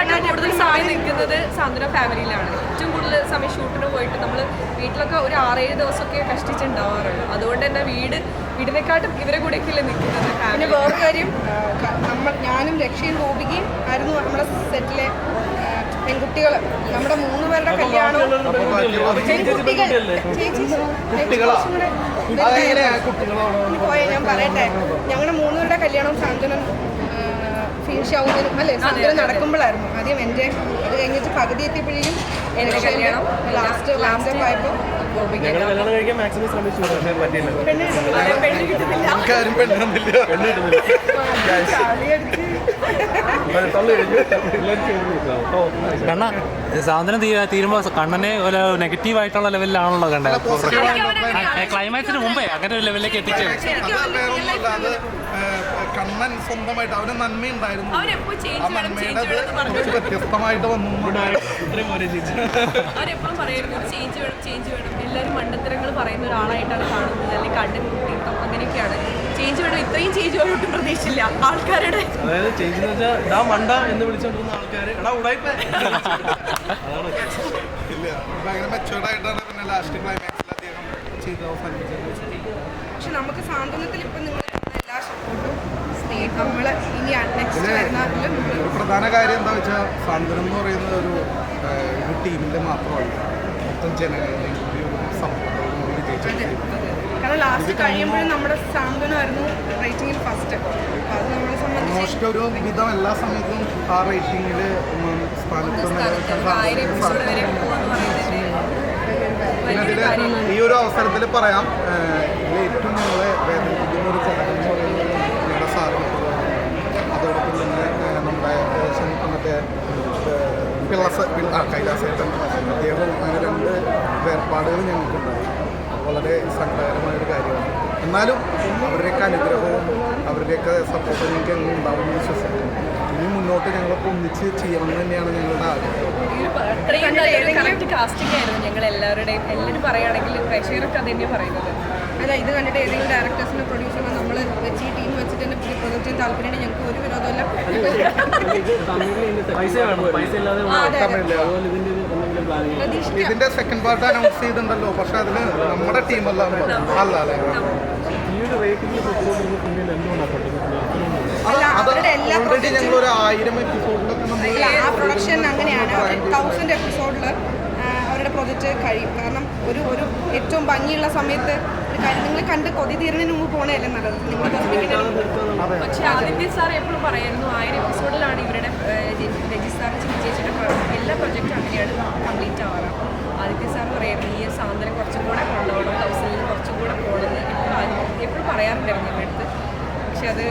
ഞങ്ങളെക്കാട്ടും കൂടുതൽ സമയം നിൽക്കുന്നത് സാന്ത്വന ഫാമിലിയിലാണ് ഏറ്റവും കൂടുതൽ സമയം ഷൂട്ടിന് പോയിട്ട് നമ്മൾ വീട്ടിലൊക്കെ ഒരു ആറേഴ് ദിവസമൊക്കെ കഷ്ടിച്ചുണ്ടാവാറുള്ളൂ അതുകൊണ്ട് തന്നെ വീട് വീടിനെക്കാട്ടും ഇവരെ കൂടെയൊക്കെയല്ലേ നിൽക്കുന്നത് പിന്നെ വേറെ കാര്യം നമ്മൾ ഞാനും രക്ഷയും ഗോപികയും ആയിരുന്നു നമ്മുടെ സെറ്റിലെ പെൺകുട്ടികൾ നമ്മുടെ മൂന്ന് പേരുടെ പോയെ ഞാൻ പറയട്ടെ ഞങ്ങളുടെ മൂന്നുപേരുടെ കല്യാണവും സാന്ത്വനം ഫിനിഷ് ആവുന്നതിനും അല്ലേ? സാന്ത്വനം നടക്കുമ്പോഴായിരുന്നു. ആദ്യം എന്റെ അത് കഴിഞ്ഞിട്ട് പകുതി എത്തിയപ്പോഴേക്കും എന്റെ കല്യാണം, ലാസ്റ്റ് ലാസ്റ്റ് ആയപ്പോൾ ഞങ്ങൾ കല്യാണം കഴിക്കാൻ മാക്സിമം ശ്രമിച്ചു പക്ഷേ പറ്റിയില്ല. പെണ്ണ് കിട്ടുന്നില്ല. കണ്ണ സാധനം തീരുമ്പോ കണ്ണനെ ഒരു നെഗറ്റീവ് ആയിട്ടുള്ള ലെവലിലാണല്ലോ കണ്ടത് ക്ലൈമാക്സിന് മുമ്പേ അങ്ങനെ ഒരു ലെവലിലേക്ക് എത്തിച്ചു കണ്ണൻ സ്വന്തമായിട്ട് അവന് നന്മയുണ്ടായിരുന്നു. ആ നന്മയുടെ വ്യത്യസ്തമായിട്ട് വന്നു. അവരെപ്പോഴും ചേഞ്ച് വേണം ചേഞ്ച് വേണം എല്ലാവരും മണ്ടത്തരങ്ങൾ പറയുന്ന ഒരാളായിട്ടാണ് കാണുന്നത്. അല്ലെങ്കിൽ കണ്ണൻ കൂട്ടിയിട്ടും അങ്ങനെയൊക്കെയാണ്. ചേഞ്ച് വേണം. ഇത്രയും ചേഞ്ച് ഒട്ടും പ്രതീക്ഷിച്ചില്ല. ആൾക്കാരുടെ അതായത് ചേഞ്ച് എന്ന് വെച്ചാൽ ഡാ മണ്ട എന്ന് വിളിച്ചോണ്ടിരുന്ന ആൾക്കാര് എടാ ഉടായ്പ ഇല്ല ഭയങ്കര മെച്ചുവേർഡ് ആയിട്ടാണ് പിന്നെ ലാസ്റ്റ് ക്ലൈമാക്സിൽ അദ്ദേഹം ചെയ്ത് പക്ഷെ നമുക്ക് സാന്ത്വനത്തിൽ ഇപ്പം നിങ്ങൾ എല്ലാ സപ്പോർട്ടും ഇനി നെക്സ്റ്റ് പ്രധാന കാര്യം എന്താ വെച്ചാൽ സാന്ത്വനം എന്ന് പറയുന്നത് ഒരു ടീമിന്റെ മാത്രമല്ല. മൊത്തം ജനങ്ങളുടെയും കൂടി ഒരു സപ്പോർട്ടോടും കൂടി വിജയിച്ചു കാരണം ലാസ്റ്റ് കഴിയുമ്പോഴും നമ്മുടെ സാന്ത്വനമായിരുന്നു റേറ്റിംഗിൽ ഫസ്റ്റ് അപ്പോൾ അത് നമ്മളെ സംബന്ധിച്ച് ഒരു വിധം എല്ലാ സമയത്തും ആ റേറ്റിംഗിൽ ഈ ഒരു അവസരത്തിൽ പറയാം ഏറ്റവും ഞങ്ങളെ വേദനിപ്പിക്കുന്ന ഒരു ചടങ്ങ് എന്ന് പറയുന്നത് ഞങ്ങളുടെ സാറിന് അതോടൊപ്പം തന്നെ നമ്മുടെ മറ്റേ പിള്ളസ കൈലാസേട്ടൻ അദ്ദേഹവും അങ്ങനെ രണ്ട് വേർപാടുകൾ ഞങ്ങൾക്കുണ്ടായി. വളരെ സങ്കടകരമായൊരു കാര്യമാണ് എന്നാലും അവരുടെയൊക്കെ അനുഗ്രഹവും അവരുടെയൊക്കെ സപ്പോർട്ട് ഞങ്ങൾക്ക് എങ്ങനെ ഉണ്ടാവുമെന്ന് വിശ്വസിക്കുന്നു. ഇനി മുന്നോട്ട് ഞങ്ങളൊക്കെ ഒന്നിച്ച് ചെയ്യണം തന്നെയാണ് ഞങ്ങളുടെ ആഗ്രഹം. അത്രയും കാസ്റ്റിംഗ് ആയിരുന്നു ഞങ്ങൾ എല്ലാവരുടെയും. എല്ലാവരും പറയുകയാണെങ്കിൽ പ്രേക്ഷകരൊക്കെ അത് തന്നെയാണ് പറയുന്നത്. അല്ല ഇത് കണ്ടിട്ട് ഏതെങ്കിലും ഡയറക്ടേഴ്സിനെ പ്രൊഡ്യൂസറിനെ നമ്മൾ വെച്ച് ഈ ടീം വെച്ചിട്ട് തന്നെ പുതിയ പ്രൊജക്റ്റ് ചെയ്യാൻ താല്പര്യമുണ്ട് ഞങ്ങൾക്ക് ഒരു. തമിഴിൽ ഇതിന്റെ സെക്കൻഡ് പാർട്ട് അനൗൺസ് ചെയ്തിട്ടുണ്ടല്ലോ. പക്ഷെ അതിന് നമ്മുടെ ടീമല്ല. അല്ല അല്ലേ അല്ല, അവരുടെ എല്ലാ ഞങ്ങൾ ഒരു ആയിരം എപ്പിസോഡിലൊക്കെ നമ്മൾ ആ പ്രൊഡക്ഷൻ അങ്ങനെയാണ്. തൗസൻഡ് എപ്പിസോഡിൽ അവരുടെ പ്രൊജക്റ്റ് കഴിയും. കാരണം ഒരു ഒരു ഏറ്റവും ഭംഗിയുള്ള സമയത്ത് കാര്യം നിങ്ങൾ കണ്ട് കൊതി തീരുന്നതിന് മുമ്പ് പോകണതല്ലേ നല്ലത്. നിങ്ങൾ പക്ഷെ ആദിത്യ സാർ എപ്പോഴും പറയായിരുന്നു ആയിരം എപ്പിസോഡിലാണ് ഇവരുടെ രജി സാർ ചേച്ചിയുടെ എല്ലാ പ്രൊജക്റ്റും അങ്ങനെയാണ് കംപ്ലീറ്റ് ആവാറ്. ആദിത്യ സാർ പറയുന്നത് ഈ സാന്ത്വനം കുറച്ചും കൂടെ കൊണ്ടുപോകണം തൗസൻഡിൽ കുറച്ചും കൂടെ പോകണമെന്ന് എപ്പോഴും എപ്പോഴും പറയാറുണ്ടായിരുന്നു എന്റെ അടുത്ത് പക്ഷെ അത്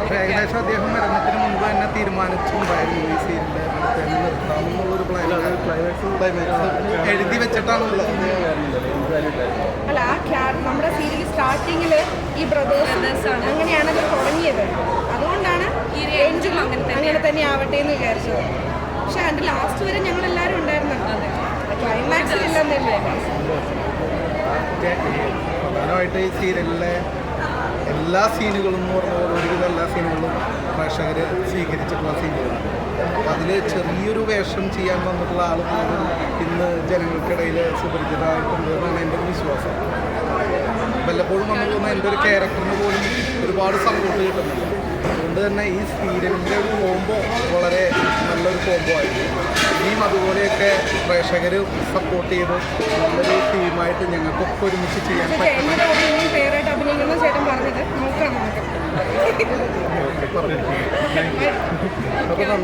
പക്ഷേ ഏകദേശം അദ്ദേഹം മരണത്തിന് മുമ്പ് തന്നെ തീരുമാനിച്ചിട്ടുണ്ടായിരുന്നു ഈ നിർത്താമെന്നുള്ളൊരു ക്ലൈമാക്സ് എഴുതി വെച്ചിട്ടാണുള്ളത്. അല്ല ആ ക്യാ നമ്മുടെ സീരിയൽ സ്റ്റാർട്ടിങ്ങിൽ ഈ ബ്രദേഴ്സ് അങ്ങനെയാണ് അത് തുടങ്ങിയത്. അതുകൊണ്ടാണ് ഈ റേഞ്ചും അങ്ങനെ തന്നെ. അങ്ങനെ തന്നെ ആവട്ടെ എന്ന് വിചാരിച്ചത്. പക്ഷെ അതിന്റെ ലാസ്റ്റ് വരെ ഞങ്ങൾ എല്ലാവരും ഉണ്ടായിരുന്നു ക്ലൈമാക്സിൽ ഇല്ലെന്നല്ലേ. പ്രധാനമായിട്ട് ഈ സീരിയലിലെ എല്ലാ സീനുകളും എന്ന് പറഞ്ഞ പോലെ ഒരുവിധം എല്ലാ സീനുകളും പ്രേക്ഷകർ സ്വീകരിച്ചിട്ടുള്ള സീനുകളാണ് അതിൽ ചെറിയൊരു വേഷം ചെയ്യാൻ വന്നിട്ടുള്ള ആൾ പോലും ഇന്ന് ജനങ്ങൾക്കിടയിൽ സുപരിചിതമായിട്ടുണ്ട് എന്നാണ് എന്റെ ഒരു വിശ്വാസം. വല്ലപ്പോഴും വന്നു പോകുന്ന എന്റെ ഒരു ക്യാരക്ടറിന് പോലും ഒരുപാട് സപ്പോർട്ട് കിട്ടുന്നുണ്ട്. അതുകൊണ്ട് തന്നെ ഈ സീരിയലിന്റെ ഒരു കോംബോ വളരെ നല്ലൊരു കോംബോ ആയിരുന്നു ഇനിയും അതുപോലെയൊക്കെ പ്രേക്ഷകർ സപ്പോർട്ട് ചെയ്ത് നല്ലൊരു ടീമായിട്ട് ഞങ്ങൾക്കൊക്കെ ഒരുമിച്ച് ചെയ്യാൻ പക്ഷേ